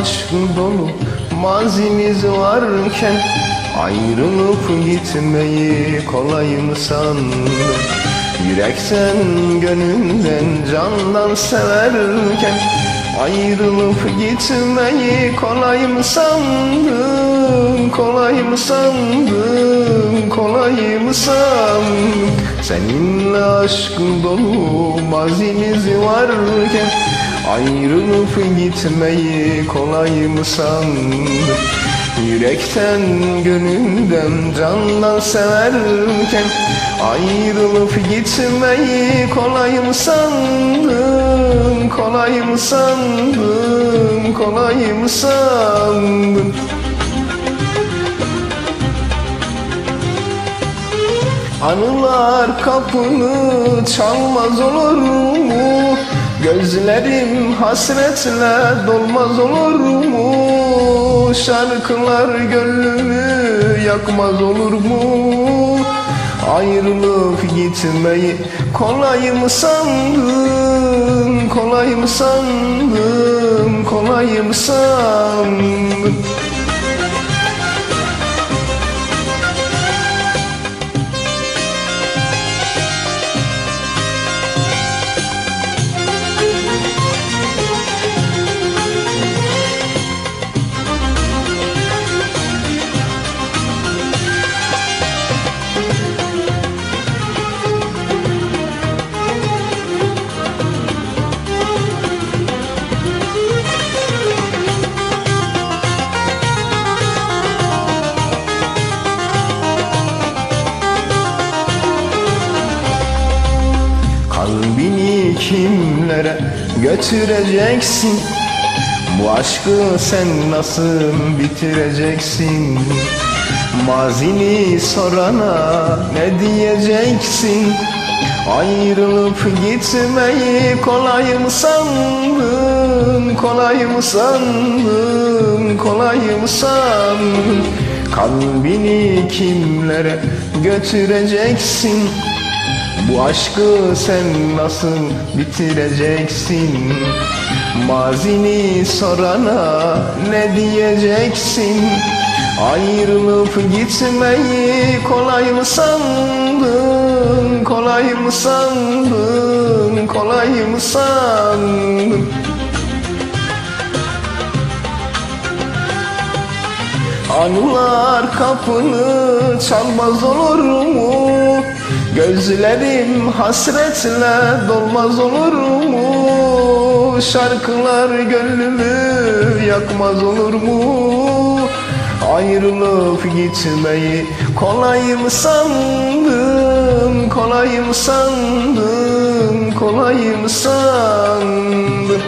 aşkın dolu mazimiz varken Ayrılıp gitmeyi kolay mı sandın? Yürekten, gönülden, candan severken Ayrılıp gitmeyi kolay mı sandın? Kolay mı sandın? Kolay mı sandın? Seninle aşkın dolu mazimiz varken Ayrılıp gitmeyi kolay mı sandın? Yürekten, gönülden, candan severken Ayrılıp gitmeyi kolay mı sandın? Kolay mı sandın, kolay mı sandın? Anılar kapını çalmaz olur mu? Gözlerim hasretle dolmaz olur mu? Şarkılar gönlümü yakmaz olur mu? Ayrılıp gitmeyi kolay mı sandın? Kolay mı sandın? Kolay mı sandın? Kimlere götüreceksin? Bu aşkı sen nasıl bitireceksin? Mazini sorana ne diyeceksin? Ayrılıp gitmeyi kolay mı sandın? Kolay mı sandın? Kolay mı sandın? Kalbini kimlere götüreceksin bu aşkı sen nasıl bitireceksin? Mazini sorana ne diyeceksin? Ayrılıp gitmeyi kolay mı sandın? Kolay mı sandın? Kolay mı sandın? Anılar kapını çalmaz olur mu? Gözlerim hasretle dolmaz olur mu? Şarkılar gönlümü yakmaz olur mu? Ayrılıp gitmeyi kolay mı sandın? Kolay mı sandın? Kolay mı sandın?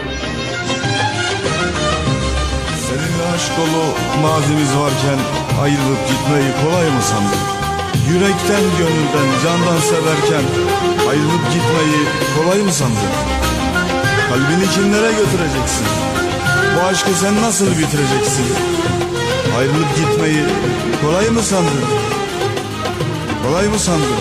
Seninle aşk dolu mazimiz varken ayrılıp gitmeyi kolay mı sandın? Yürekten, gönülden, candan severken ayrılıp gitmeyi kolay mı sandın? Kalbini kimlere götüreceksin? Bu aşkı sen nasıl bitireceksin? Ayrılıp gitmeyi kolay mı sandın? Kolay mı sandın?